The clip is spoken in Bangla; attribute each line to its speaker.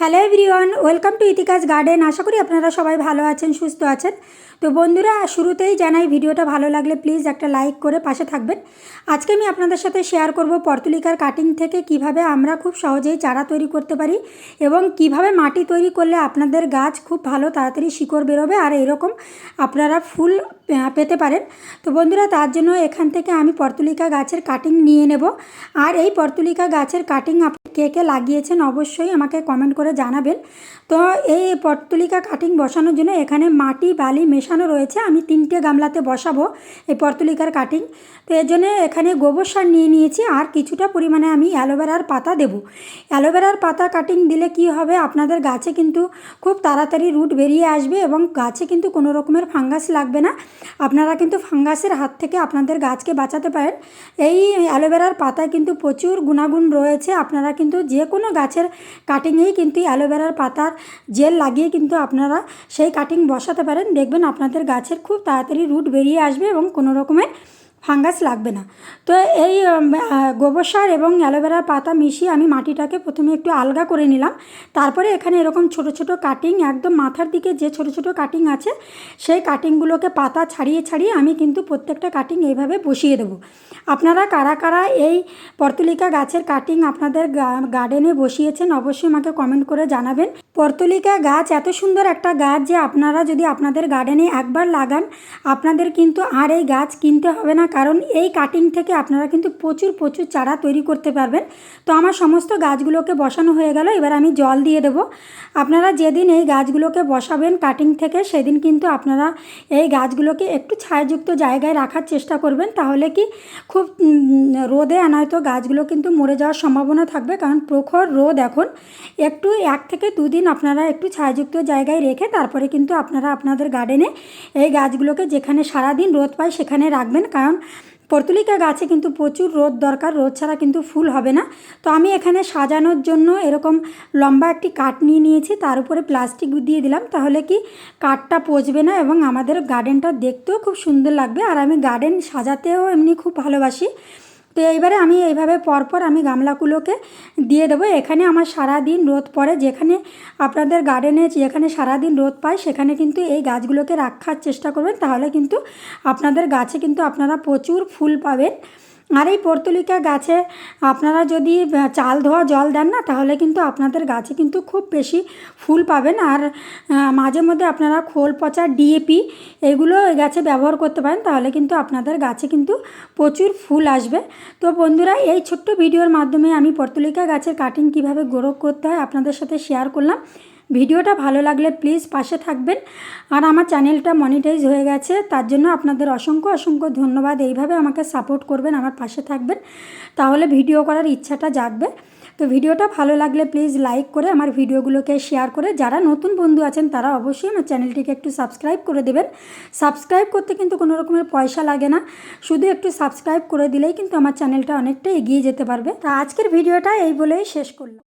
Speaker 1: Hello everyone welcome to Itika's garden আশা করি আপনারা সবাই ভালো আছেন, সুস্থ আছেন। তো বন্ধুরা, শুরুতেই জানাই, ভিডিওটা ভালো লাগলে প্লিজ একটা লাইক করে পাশে থাকবেন। আজকে আমি আপনাদের সাথে শেয়ার করব পর্তুলিকার কাটিং থেকে কীভাবে আমরা খুব সহজেই চারা তৈরি করতে পারি এবং কীভাবে মাটি তৈরি করলে আপনাদের গাছ খুব ভালো তাড়াতাড়ি শিকড় বেরোবে আর এরকম আপনারা ফুল পেতে পারেন। তো বন্ধুরা, তার জন্য এখান থেকে আমি পর্তুলিকা গাছের কাটিং নিয়ে নেব। আর এই পর্তুলিকা গাছের কাটিং কে কে লাগিয়েছেন অবশ্যই আমাকে কমেন্ট করে জানাবেন। তো এই পর্তুলিকা কাটিং বসানোর জন্য এখানে মাটি, বালি মেশানো রয়েছে। আমি তিনটে গামলাতে বসাবো এই পর্তুলিকার কাটিং তো এর জন্য এখানে গোবর সার নিয়ে নিয়েছি আর কিছুটা পরিমাণে আমি অ্যালোভেরার পাতা দেবো। অ্যালোভেরার পাতা কাটিং দিলে কি হবে? আপনাদের গাছে কিন্তু খুব তাড়াতাড়ি রুট বেরিয়ে আসবে এবং গাছে কিন্তু কোনো রকমের ফাঙ্গাস লাগবে না। আপনারা কিন্তু ফাঙ্গাসের হাত থেকে আপনাদের গাছকে বাঁচাতে পারেন। এই অ্যালোভেরার পাতায় কিন্তু প্রচুর গুণাগুণ রয়েছে। আপনারা কিন্তু যে কোনো গাছের কাটিংয়েই কিন্তু অ্যালোভেরার পাতার জেল লাগিয়ে কিন্তু আপনারা সেই কাটিং বসাতে পারেন। দেখবেন আপনাদের গাছের খুব তাড়াতাড়ি রুট বেরিয়ে আসবে এবং কোনো রকমের ফাঙ্গাস লাগবে না। তো এই গোবর সার এবং অ্যালোভেরার পাতা মিশিয়ে আমি মাটিটাকে প্রথমে একটু আলগা করে নিলাম। তারপরে এখানে এরকম ছোট ছোট কাটিং একদম মাথার দিকে যে ছোট ছোট কাটিং আছে, সেই কাটিংগুলোকে পাতা ছাড়িয়ে ছাড়িয়ে আমি কিন্তু প্রত্যেকটা কাটিং এইভাবে বসিয়ে দেবো। আপনারা কারা কারা এই পর্তুলিকা গাছের কাটিং আপনাদের গার্ডেনে বসিয়েছেন, অবশ্যই আমাকে কমেন্ট করে জানাবেন। পর্তুলিকা গাছ, এত সুন্দর একটা গাছ যে আপনারা যদি আপনাদের গার্ডেনে একবার লাগান, আপনাদের কিন্তু আর এই গাছ কিনতে হবে না। কারণ এই কাটিং থেকে আপনারা কিন্তু প্রচুর প্রচুর চারা তৈরি করতে পারবেন। তো আমার সমস্ত গাছগুলোকে বসানো হয়ে গেল। এবার আমি জল দিয়ে দেবো। আপনারা যেদিন এই গাছগুলোকে বসাবেন কাটিং থেকে, সেদিন কিন্তু আপনারা এই গাছগুলোকে একটু ছায়াযুক্ত জায়গায় রাখার চেষ্টা করবেন। তাহলে কি খুব রোদে নয়তো গাছগুলো কিন্তু মরে যাওয়ার সম্ভাবনা থাকবে। কারণ প্রখর রোদ এখন একটু এক থেকে দুদিন আপনারা একটু ছায়াযুক্ত জায়গায় রেখে তারপরে কিন্তু আপনারা আপনাদের গার্ডেনে এই গাছগুলোকে যেখানে সারাদিন রোদ পায় সেখানে রাখবেন। কারণ পর্তুলিকা গাছে কিন্তু প্রচুর রোদ দরকার, রোদ ছাড়া কিন্তু ফুল হবে না। তো আমি এখানে সাজানোর জন্য এরকম লম্বা একটি কাঠ নিয়ে নিয়েছি, তার উপরে প্লাস্টিক দিয়ে দিলাম। তাহলে কি কাঠটা পচবে না এবং আমাদের গার্ডেনটা দেখতেও খুব সুন্দর লাগবে। আর আমি গার্ডেন সাজাতেও এমনি খুব ভালোবাসি। তো এইবারে আমি এইভাবে পরপর আমি গামলাগুলোকে দিয়ে দেবো। এখানে আমার সারা দিন রোদ পড়ে। যেখানে আপনাদের গার্ডেনে যেখানে সারা দিন রোদ পায়, সেখানে কিন্তু এই গাছগুলোকে রাখার চেষ্টা করবেন। তাহলে কিন্তু আপনাদের গাছে কিন্তু আপনারা প্রচুর ফুল পাবেন। আর এই পর্তুলিকা গাছে আপনারা যদি চাল ধোয়া জল দেন না, তাহলে কিন্তু আপনাদের গাছে কিন্তু খুব বেশি ফুল পাবেন। আর মাঝে মধ্যে আপনারা খোল পচা ডিএপি এগুলো এই গাছে ব্যবহার করতে পারেন, তাহলে কিন্তু আপনাদের গাছে কিন্তু প্রচুর ফুল আসবে। তো বন্ধুরা, এই ছোট্ট ভিডিওর মাধ্যমে আমি পর্তুলিকা গাছের কাটিং কীভাবে গ্রো করতে হয় আপনাদের সাথে শেয়ার করলাম। ভিডিওটা ভালো লাগলে প্লিজ পাশে থাকবেন। আর আমার চ্যানেলটা মনিটাইজ হয়ে গেছে, তার জন্য আপনাদের অসংখ্য অসংখ্য ধন্যবাদ। এইভাবে আমাকে সাপোর্ট করবেন, আমার পাশে থাকবেন। তাহলে ভিডিও করার ইচ্ছাটা জাগবে। তো ভিডিওটা ভালো লাগলে প্লিজ লাইক করে আমার ভিডিওগুলোকে শেয়ার করে, যারা নতুন বন্ধু আছেন, তারা অবশ্যই আমার চ্যানেলটিকে একটু সাবস্ক্রাইব করে দেবেন। সাবস্ক্রাইব করতে কিন্তু কোনো রকমের পয়সা লাগে না। শুধু একটু সাবস্ক্রাইব করে দিলেই কিন্তু আমার চ্যানেলটা অনেকটা এগিয়ে যেতে পারবে। তা আজকের ভিডিওটা এই বলেই শেষ করলাম।